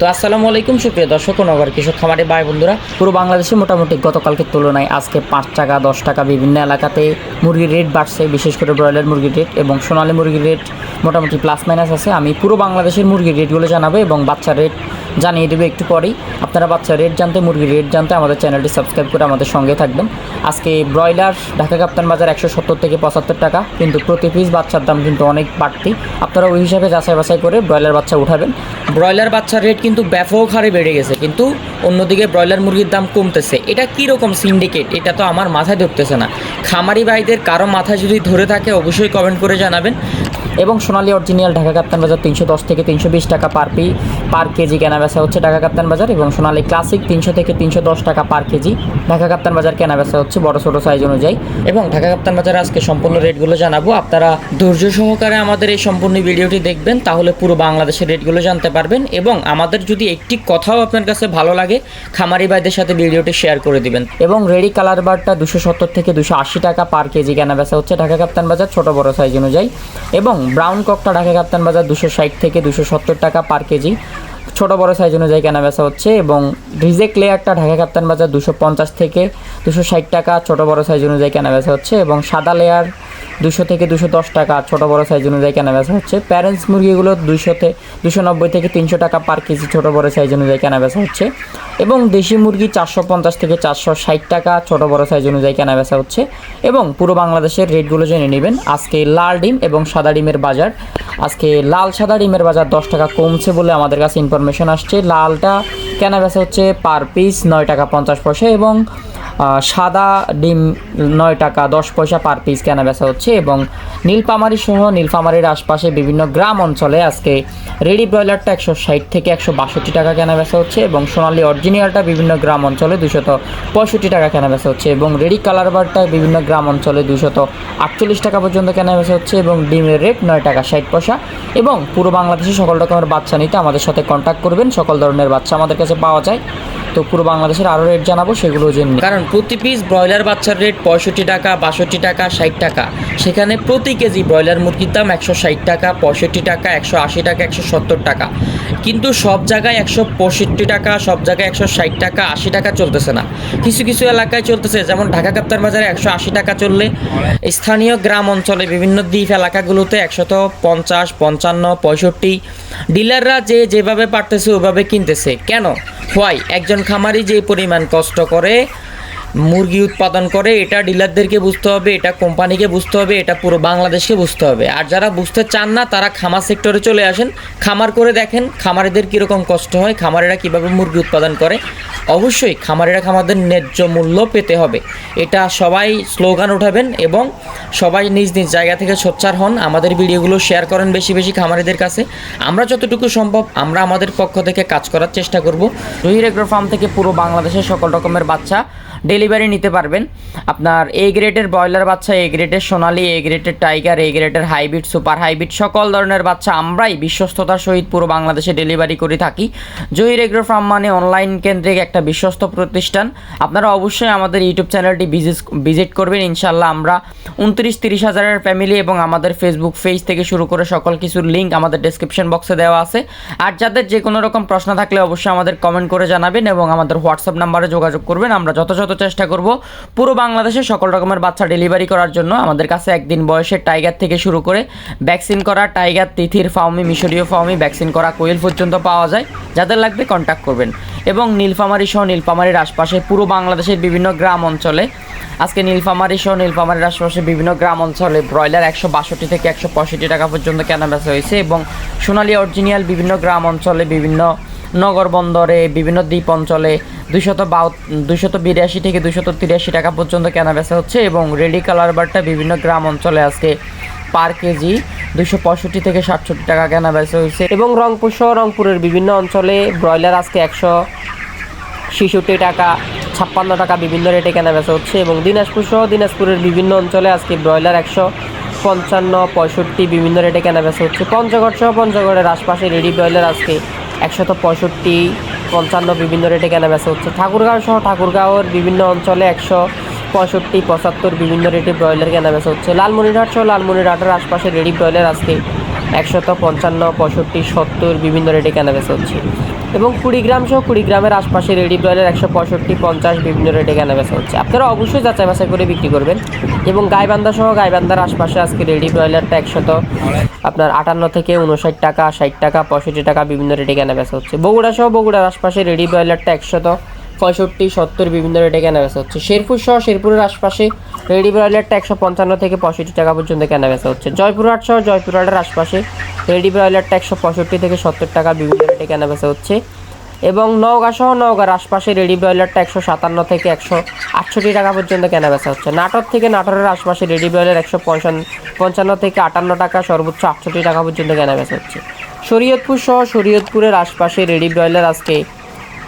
তো আসসালামু আলাইকুম, সুপ্রিয় দর্শক নগর কৃষক খামারে ভাই বন্ধুরা। পুরো বাংলাদেশে মোটামুটি গতকালকের তুলনায় আজকে পাঁচ টাকা, দশ টাকা বিভিন্ন এলাকাতে মুরগির রেট বাড়ছে, বিশেষ করে ব্রয়লার মুরগির রেট এবং সোনালী মুরগির রেট মোটামুটি প্লাস মাইনাস আছে। আমি পুরো বাংলাদেশের মুরগির রেটগুলো জানাব এবং বাচ্চার রেট জানিয়ে দেবো একটু পরেই। আপনারা বাচ্চার রেট জানতে মুরগির রেট জানতে আমাদের চ্যানেলটি সাবস্ক্রাইব করে আমাদের সঙ্গে থাকবেন। আজকে ব্রয়লার, ঢাকা কাপ্তান বাজার একশো সত্তর থেকে পঁচাত্তর টাকা, কিন্তু প্রতি পিস বাচ্চার দাম কিন্তু অনেক বাড়তি। আপনারা ওই হিসাবে যাচাই বাছাই করে ব্রয়লার বাচ্চা উঠাবেন। ব্রয়লার বাচ্চার রেট কিন্তু ব্যাপক হারে বেড়ে গেছে, কিন্তু অন্যদিকে ব্রয়লার মুরগির দাম কমতেছে। এটা কীরকম সিন্ডিকেট এটা তো আমার মাথায় ধরতেছে না। খামারি ভাইদের কারও মাথায় যদি ধরে থাকে, অবশ্যই কমেন্ট করে জানাবেন। এবং সোনালী অরিজিনাল ঢাকা কাপ্তান বাজার তিনশো দশ থেকে তিনশো বিশ টাকা পার পি পার কেজি কেনা বেচা হচ্ছে ঢাকা কাপ্তান বাজার এবং সোনালী ক্লাসিক তিনশো থেকে তিনশো দশ টাকা পার কেজি। ঢাকা কাপ্তান বাজার কেনা বেচা হচ্ছে বড়, ছোটো সাইজ অনুযায়ী। এবং ঢাকা কাপ্তান বাজার আজকে সম্পূর্ণ রেটগুলো জানাব। আপনারা ধৈর্য সহকারে আমাদের এই সম্পূর্ণ ভিডিওটি দেখবেন, তাহলে পুরো বাংলাদেশের রেটগুলো জানতে পারবেন এবং আমাদের যদি একটি কথাও আপনার কাছে ভালো লাগে, খামারি ভাইদের সাথে ভিডিওটি শেয়ার করে দিবেন। এবং রেডি কালার বারটা দুশো সত্তর থেকে দুশো আশি টাকা পার কেজি কেনা বেচা হচ্ছে ঢাকা কাপ্তান বাজার, ছোট বড় সাইজ অনুযায়ী। এবং ব্রাউন ককটা ঢাকা কাপ্তান বাজার দুশো ষাট থেকে দুশো সত্তর টাকা পার কেজি। ছোট বড় সাইজ অনুযায়ী কেনা বেচা হচ্ছে এবং রিজেক লেয়ারটা ঢাকা কাপ্তান বাজার দুশো পঞ্চাশ থেকে দুশো ষাট টাকা ছোট বড় সাইজ অনুযায়ী কেনা বেচা হচ্ছে এবং সাদা লেয়ার দুশো থেকে দুশো দশ টাকা ছোট বড় সাইজ অনুযায়ী কেনা বেচা হচ্ছে। প্যারেন্টস মুরগিগুলো দুশোতে দুশো নব্বই থেকে তিনশো টাকা পার কেজি ছোট বড় সাইজ অনুযায়ী কেনা বেচা হচ্ছে এবং দেশি মুরগি চারশো পঞ্চাশ থেকে চারশো ষাট টাকা ছোট বড় সাইজ অনুযায়ী কেনা বেচা হচ্ছে এবং পুরো বাংলাদেশের রেটগুলো জেনে নেবেন। আজকে লাল ডিম এবং সাদা ডিমের বাজার। আজকে লাল সাদা ডিমের বাজার দশ টাকা কমছে বলে আমাদের কাছে ইনফরমেশন আসছে। লালটা কেনা বেচা হচ্ছে পার পিস নয় টাকা পঞ্চাশ পয়সা এবং সাদা ডিম নয় টাকা, দশ পয়সা পার পিস কেনা বেচা হচ্ছে এবং নীলপামারি সহ নীলপামারির আশপাশে বিভিন্ন গ্রাম অঞ্চলে আজকে রেডি ব্রয়লারটা একশো ষাট থেকে একশো বাষট্টি টাকা কেনা বেচা হচ্ছে এবং সোনালি অরিজিনালটা বিভিন্ন গ্রাম অঞ্চলে দুশত পঁয়ষট্টি টাকা কেনা বেচা হচ্ছে এবং রেডি কালার বারটা বিভিন্ন গ্রাম অঞ্চলে দুশত আটচল্লিশ টাকা পর্যন্ত কেনা বেচা হচ্ছে এবং ডিমের রেট নয় টাকা ষাট পয়সা এবং পুরো বাংলাদেশে সকল রকমের বাচ্চা নিতে আমাদের সাথে কন্ট্যাক্ট করবেন। সকল ধরনের বাচ্চা আমাদের কাছে পাওয়া যায়। তো পুরো বাংলাদেশের আরও রেট জানাব সেগুলো জেনে কারণ প্রতি পিস ব্রয়লার বাচ্চার রেট পঁয়ষট্টি টাকা, বাষট্টি টাকা, ষাট টাকা। সেখানে প্রতি কেজি ব্রয়লার মুরগির দাম একশো ষাট টাকা, পঁয়ষট্টি টাকা, একশো আশি টাকা, একশো সত্তর টাকা। কিন্তু সব জায়গায় একশো পঁয়ষট্টি টাকা, সব জায়গায় একশো ষাট টাকা, আশি টাকা চলতেছে না। কিছু কিছু এলাকায় চলতেছে, যেমন ঢাকা কাপ্তার বাজারে একশো আশি টাকা চললে স্থানীয় গ্রাম অঞ্চলে বিভিন্ন দ্বীপ এলাকাগুলোতে একশত পঞ্চাশ, পঞ্চান্ন, পঁয়ষট্টি। ডিলাররা যে যেভাবে পারতেছে ওইভাবে কিনতেছে। কেন? হোয়াই একজন খামারি যে পরিমাণ কষ্ট করে মুরগি উৎপাদন করে, এটা ডিলারদেরকে বুঝতে হবে, এটা কোম্পানিকে বুঝতে হবে, এটা পুরো বাংলাদেশকে বুঝতে হবে। আর যারা বুঝতে চান না, তারা খামার সেক্টরে চলে আসেন, খামার করে দেখেন খামারিদের কীরকম কষ্ট হয়, খামারেরা কীভাবে মুরগি উৎপাদন করে। অবশ্যই খামারিরা খামারদের ন্যায্য মূল্য পেতে হবে। এটা সবাই স্লোগান উঠাবেন এবং সবাই নিজ নিজ জায়গা থেকে সোচ্চার হন। আমাদের ভিডিওগুলো শেয়ার করেন বেশি বেশি খামারিদের কাছে। আমরা যতটুকু সম্ভব, আমরা আমাদের পক্ষ থেকে কাজ করার চেষ্টা করব। রুহির এগ্রো ফার্ম থেকে পুরো বাংলাদেশের সকল রকমের বাচ্চা ডেলিভারি নিতে পারবেন। আপনার এ গ্রেডের ব্রয়লার বাচ্চা এ গ্রেডের সোনালি এ গ্রেডের টাইগার এ গ্রেডের হাইব্রিড, সুপার হাইব্রিড, সকল ধরনের বাচ্চা আমরাই বিশ্বস্ততার সহিত পুরো বাংলাদেশে ডেলিভারি করে থাকি। জহির এগ্রো ফার্ম মানে অনলাইন কেন্দ্রিক একটা বিশ্বস্ত প্রতিষ্ঠান। আপনারা অবশ্যই আমাদের ইউটিউব চ্যানেলটি ভিজিট করবেন। ইনশাল্লাহ আমরা উনত্রিশ তিরিশ হাজারের ফ্যামিলি এবং আমাদের ফেসবুক পেজ থেকে শুরু করে সকল কিছুর লিঙ্ক আমাদের ডেসক্রিপশন বক্সে দেওয়া আছে। আর যাদের যে কোনো রকম প্রশ্ন থাকলে অবশ্যই আমাদের কমেন্ট করে জানাবেন এবং আমাদের হোয়াটসঅ্যাপ নাম্বারে যোগাযোগ করবেন। আমরা যথাযথ চেষ্টা করব, পুরো বাংলাদেশে সকল রকমের বাচ্চা ডেলিভারি করার জন্য আমাদের কাছে একদিন বয়সের টাইগার থেকে শুরু করে ভ্যাকসিন করা টাইগার তিথির ফাউমি মিশরীয় ফাউমি ভ্যাকসিন করা, কোয়েল পর্যন্ত পাওয়া যায়। যাদের লাগবে কন্ট্যাক্ট করবেন। এবং নীলফামারি সহ নীলফামারির আশপাশে পুরো বাংলাদেশের বিভিন্ন গ্রাম অঞ্চলে, আজকে নীলফামারি সহ নীলফামারির আশপাশে বিভিন্ন গ্রাম অঞ্চলে ব্রয়লার একশো বাষট্টি থেকে একশো পঁয়ষট্টি টাকা পর্যন্ত কেনা বেচা হয়েছে এবং সোনালী অরিজিনিয়াল বিভিন্ন গ্রাম অঞ্চলে বিভিন্ন নগর বন্দরে বিভিন্ন দ্বীপ অঞ্চলে দুশত বাউ দুশত বিরাশি থেকে দুশত তিরাশি টাকা পর্যন্ত কেনা বেচা হচ্ছে এবং রেডি কালার বারটা বিভিন্ন গ্রাম অঞ্চলে আজকে পার কেজি দুশো পঁয়ষট্টি থেকে সাতষট্টি টাকা কেনা বেচা হয়েছে। এবং রংপুর সহ রংপুরের বিভিন্ন অঞ্চলে ব্রয়লার আজকে একশো ছেষট্টি টাকা, ছাপ্পান্ন টাকা বিভিন্ন রেটে কেনা বেচা হচ্ছে এবং দিনাজপুর সহ দিনাজপুরের বিভিন্ন অঞ্চলে আজকে ব্রয়লার একশো পঞ্চান্ন, পঁয়ষট্টি বিভিন্ন রেটে কেনা বেচা হচ্ছে। পঞ্চগড় সহ পঞ্চগড়ের আশপাশে রেডি ব্রয়লার আজকে একশত পঁয়ষট্টি, পঞ্চান্ন বিভিন্ন রেটে কেনা বেচা হচ্ছে। ঠাকুরগাঁও সহ ঠাকুরগাঁওয়ের বিভিন্ন অঞ্চলে একশো পঁয়ষট্টি, পঁচাত্তর বিভিন্ন রেটে ব্রয়লার কেনা বেচা হচ্ছে। লালমনিরহাট সহ লালমনিরহাটের আশপাশে রেডি ব্রয়লার আজকে একশত পঞ্চান্ন, পঁয়ষট্টি, সত্তর বিভিন্ন রেটে কেনা বেচা হচ্ছে। এবং কুড়িগ্রাম সহ কুড়িগ্রামের আশপাশে রেডি ব্রয়লার একশো পঁয়ষট্টি, পঞ্চাশ বিভিন্ন রেটে কেনা বেচা হচ্ছে। আপনারা অবশ্যই যাচাই বাছাই করে বিক্রি করবেন। এবং গাইবান্ধা সহ গাইবান্ধার আশপাশে আজকে রেডি ব্রয়লারটা একশত আপনার আটান্ন থেকে উনষাট টাকা, ষাট টাকা, পঁয়ষট্টি টাকা বিভিন্ন রেটে কেনা বেচা হচ্ছে। বগুড়া সহ বগুড়ার আশপাশে রেডি ব্রয়লারটা একশত পঁয়ষট্টি সত্তর বিভিন্ন রেটে কেনা বেচা হচ্ছে। শেরপুর সহ শেরপুরের আশপাশে রেডি ব্রয়লারটা একশো পঞ্চান্ন থেকে পঁয়ষট্টি টাকা পর্যন্ত কেনা বেচা হচ্ছে। জয়পুরহাট সহ জয়পুরহাটের আশপাশে রেডি ব্রয়লারটা একশো পঁয়ষট্টি থেকে সত্তর টাকা বিভিন্ন রেটে কেনা বেচা হচ্ছে। এবং নওগাঁ সহ নওগাঁর আশপাশে রেডি ব্রয়লারটা একশো সাতান্ন থেকে একশো আটষট্টি টাকা পর্যন্ত কেনা বেচা হচ্ছে। নাটক থেকে নাটোরের আশপাশে রেডি ব্রয়লার একশো পঞ্চান্ন থেকে আটান্ন টাকা, সর্বোচ্চ আটষট্টি টাকা পর্যন্ত কেনা বেচা হচ্ছে। শরীয়তপুর সহ শরীয়তপুরের আশপাশে রেডি ব্রয়লার আজকে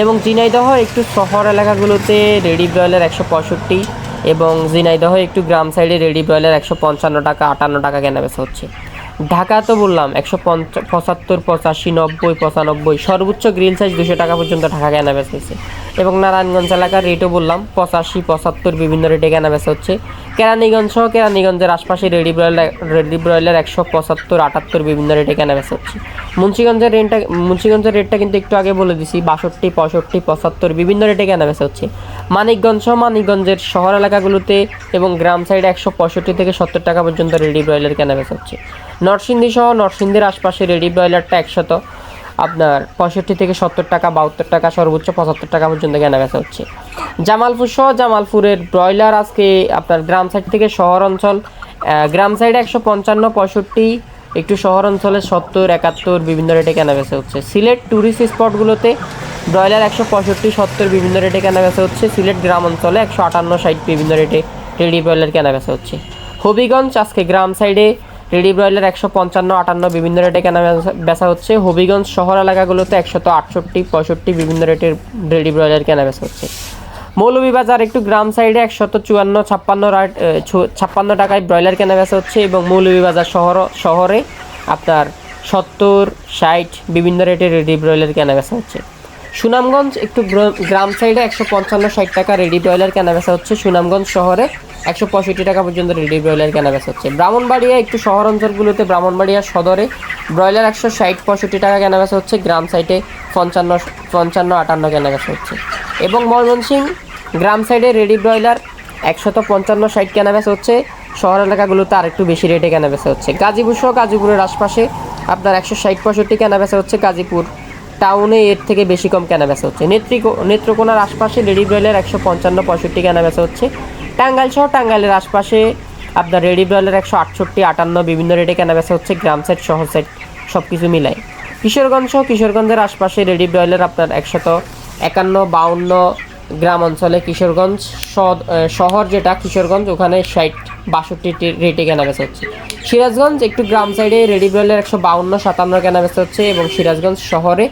এবং ঝিনাইদহ একটু শহর এলাকাগুলোতে রেডি ব্রয়লার একশো পঁয়ষট্টি এবং ঝিনাইদহ একটু গ্রাম সাইডে রেডি ব্রয়লার একশো পঞ্চান্ন টাকা, আটান্ন টাকা কেনা বেচা হচ্ছে। ঢাকা তো বললাম, একশো পঞ্চা, পঁচাত্তর, পঁচাশি, নব্বই, পঁচানব্বই, সর্বোচ্চ গ্রিল সাইজ দুশো টাকা পর্যন্ত ঢাকা কেনা বেচা হচ্ছে এবং নারায়ণগঞ্জ এলাকার রেটও বললাম, পঁচাশি, পঁচাত্তর বিভিন্ন রেটে কেনা বেচা হচ্ছে। কেরানীগঞ্জ সহ কেরানীগঞ্জের আশপাশে রেডি ব্রয়লার রেডি ব্রয়লার একশো পঁচাত্তর, আটাত্তর বিভিন্ন রেটে কেনা বেচা হচ্ছে। মুন্সিগঞ্জের রেটটা মুন্সিগঞ্জের রেটটা কিন্তু একটু আগে বলে দিছি, বাষট্টি, পঁয়ষট্টি, পঁচাত্তর বিভিন্ন রেটে কেনা বেচা হচ্ছে। মানিকগঞ্জ সহ মানিকগঞ্জের শহর এলাকাগুলোতে এবং গ্রাম সাইডে একশো পঁয়ষট্টি থেকে সত্তর টাকা পর্যন্ত রেডি ব্রয়লার কেনা বেচা হচ্ছে। নরসিংদী সহ নরসিংদীর আশপাশে রেডি ব্রয়লারটা একশত। আপনার পঁয়ষট্টি থেকে সত্তর টাকা, বাহাত্তর টাকা, সর্বোচ্চ পঁচাত্তর টাকা পর্যন্ত কেনা বেচা হচ্ছে। জামালপুর সহ জামালপুরের ব্রয়লার আজকে আপনার গ্রাম সাইড থেকে শহর অঞ্চল গ্রাম সাইডে একশো পঞ্চান্ন, পঁয়ষট্টি, একটু শহর অঞ্চলে সত্তর, একাত্তর, বিভিন্ন রেটে কেনা বেচা হচ্ছে। সিলেট ট্যুরিস্ট স্পটগুলোতে ব্রয়লার একশো পঁয়ষট্টি, সত্তর, বিভিন্ন রেটে কেনা বেচা হচ্ছে। সিলেট গ্রাম অঞ্চলে একশো আটান্ন, ষাট, বিভিন্ন রেটে রেডি ব্রয়লার কেনা বেচা হচ্ছে। হবিগঞ্জ আজকে গ্রাম সাইডে রেডি ব্রয়লার একশো পঞ্চান্ন, আটান্ন বিভিন্ন রেটে কেনা বেচা- হচ্ছে। হবিগঞ্জ শহর এলাকাগুলোতে একশত আটষট্টি, পঁয়ষট্টি বিভিন্ন রেটের রেডি ব্রয়লার কেনা বেচা হচ্ছে। মৌলভীবাজার একটু গ্রাম সাইডে একশত চুয়ান্ন, ছাপ্পান্ন রাট- ছাপ্পান্ন টাকায় ব্রয়লার কেনা বেচা হচ্ছে এবং মৌলভীবাজার শহর শহরে আপনার সত্তর, ষাট বিভিন্ন রেটের রেডি ব্রয়লার কেনা বেচা হচ্ছে। সুনামগঞ্জ একটু গ্র- গ্রাম সাইডে একশো পঞ্চান্ন, ষাট টাকা রেডি ব্রয়লার কেনা বেচা হচ্ছে। সুনামগঞ্জ শহরে একশো পঁয়ষট্টি টাকা পর্যন্ত রেডি ব্রয়লার কেনা বেচা হচ্ছে। ব্রাহ্মণবাড়িয়া, একটু শহর অঞ্চলগুলোতে ব্রাহ্মণবাড়িয়া সদরে ব্রয়লার একশো ষাট পঁয়ষট্টি টাকা কেনা বেচা হচ্ছে, গ্রাম সাইডে পঞ্চান্ন পঞ্চান্ন আটান্ন কেনা বেচা হচ্ছে। এবং ময়মনসিংহ, গ্রাম সাইডে রেডি ব্রয়লার একশত পঞ্চান্ন ষাট কেনা বেচা হচ্ছে, শহর এলাকাগুলোতে আর একটু বেশি রেটে কেনা বেচা হচ্ছে। গাজীপুর সহ গাজীপুরের আশপাশে আপনার একশো ষাট পঁয়ষট্টি কেনা বেচা হচ্ছে, গাজীপুর টাউনে এর থেকে বেশি কম কেনা বেচা হচ্ছে। নেত্রী নেত্রকোনার আশপাশে রেডি ব্রয়লার একশো পঞ্চান্ন পঁয়ষট্টি কেনা বেচা হচ্ছে টাঙ্গাইল সহ টাঙ্গাইলের আশপাশে আপনার রেডি ব্রয়লার একশো আটষট্টি, আটান্ন, বিভিন্ন রেটে কেনা বেচা হচ্ছে, গ্রাম সেট, শহর সেট সব কিছু মিলাই। কিশোরগঞ্জ সহ কিশোরগঞ্জের আশপাশে রেডি ব্রয়লার আপনার একশত একান্ন, বাউন্ন গ্রাম অঞ্চলে কিশোরগঞ্জ শহর যেটা, কিশোরগঞ্জ, ওখানে ষাট, বাষট্টি রেটে কেনা বেচা হচ্ছে। সিরাজগঞ্জ একটু গ্রাম সাইডে রেডি ব্রয়লার একশো বাউন্ন, সাতান্ন কেনা বেচা হচ্ছে এবং সিরাজগঞ্জ শহরে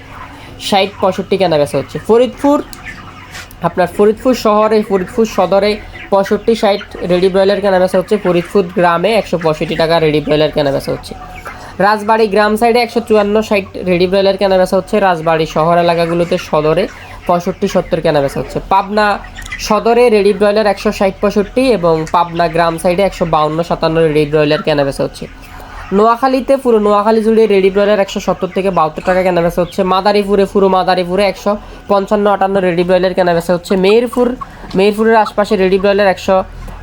ষাট, পঁয়ষট্টি কেনা বেচা হচ্ছে। ফরিদপুর, আপনার ফরিদপুর শহরে ফরিদপুর সদরে পঁয়ষট্টি ষাট রেডি ব্রয়লার কেনা বেচা হচ্ছে। ফরিদপুর গ্রামে একশো পঁয়ষট্টি টাকা রেডি ব্রয়লার কেনা বেচা হচ্ছে। রাজবাড়ি গ্রাম সাইডে একশো চুয়ান্ন ষাট রেডি ব্রয়লার কেনা বেচা হচ্ছে। রাজবাড়ি শহর এলাকাগুলোতে সদরে পঁয়ষট্টি সত্তর কেনা বেচা হচ্ছে। পাবনা সদরে রেডি ব্রয়লার একশো ষাট পঁয়ষট্টি এবং পাবনা গ্রাম সাইডে একশো বাউন্ন সাতান্ন রেডি ব্রয়লার কেনা বেচা হচ্ছে। নোয়াখালীতে পুরো নোয়াখালী জুড়ে রেডি ব্রয়লার একশো সত্তর থেকে বাহাত্তর টাকা কেনা বেচা হচ্ছে। মাদারীপুরে পুরো মাদারীপুরে একশো পঞ্চান্ন আটান্ন রেডি ব্রয়লার কেনা হচ্ছে। মেহেরপুর, মেহেরপুরের আশপাশে রেডি ব্রয়লার একশো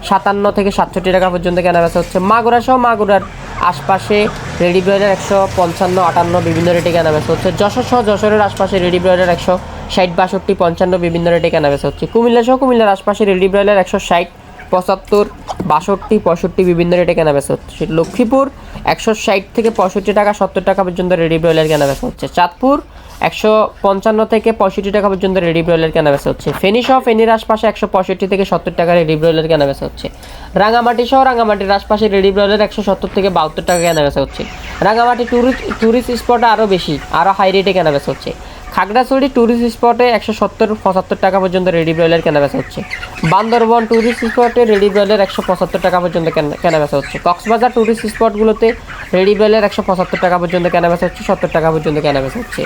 সাতান্ন থেকে সাতষট্টি টাকা পর্যন্ত কেনা বেচা হচ্ছে। মাগুরা সহ মাগুরার আশপাশে রেডি ব্রয়লার একশো পঞ্চান্ন আটান্ন বিভিন্ন রেটে কেনা বেচা হচ্ছে। যশোর সহ যশোরের আশপাশে রেডি ব্রয়লার একশো ষাট বাষট্টি পঞ্চান্ন বিভিন্ন রেটে কেনা হচ্ছে। কুমিল্লা সহ কুমিল্লার আশপাশে রেডি ব্রয়লার একশো ষাট, পঁচাত্তর বাষট্টি, পঁয়ষট্টি বিভিন্ন রেটে কেনা বেচা হচ্ছে। লক্ষ্মীপুর, একশো ষাট থেকে পঁয়ষট্টি টাকা, সত্তর টাকা পর্যন্ত রেডি ব্রয়লার কেনা বেচা হচ্ছে। চাঁদপুর, একশো পঞ্চান্ন থেকে পঁয়ষট্টি টাকা পর্যন্ত রেডি ব্রয়লার কেনা বেচা হচ্ছে। ফেনী সহ ফেনীর আশপাশে একশো পঁয়ষট্টি থেকে সত্তর টাকা রেডি ব্রয়লার কেনা বেচা হচ্ছে। রাঙামাটি সহ রাঙামাটির আশপাশে রেডি ব্রয়লার একশো সত্তর থেকে বাহাত্তর টাকা কেনা বেচা হচ্ছে। রাঙামাটি ট্যুরিস্ট ট্যুরিস্ট স্পটে আরও বেশি আরও হাই রেটে কেনা বেচা হচ্ছে। খাগড়াছড়ি ট্যুরিস্ট স্পটে একশো সত্তর, পঁচাত্তর টাকা পর্যন্ত রেডি ব্রয়লার কেনা বেচা হচ্ছে। বান্দরবন ট্যুরিস্ট স্পটে রেডি ব্রয়লার একশো পঁচাত্তর টাকা পর্যন্ত কেনা- কেনা বেচা হচ্ছে। কক্সবাজার ট্যুরিস্ট স্পটগুলোতে রেডি ব্রয়লার একশো পঁচাত্তর টাকা পর্যন্ত কেনা বেচা হচ্ছে, সত্তর টাকা পর্যন্ত কেনা বেচা হচ্ছে।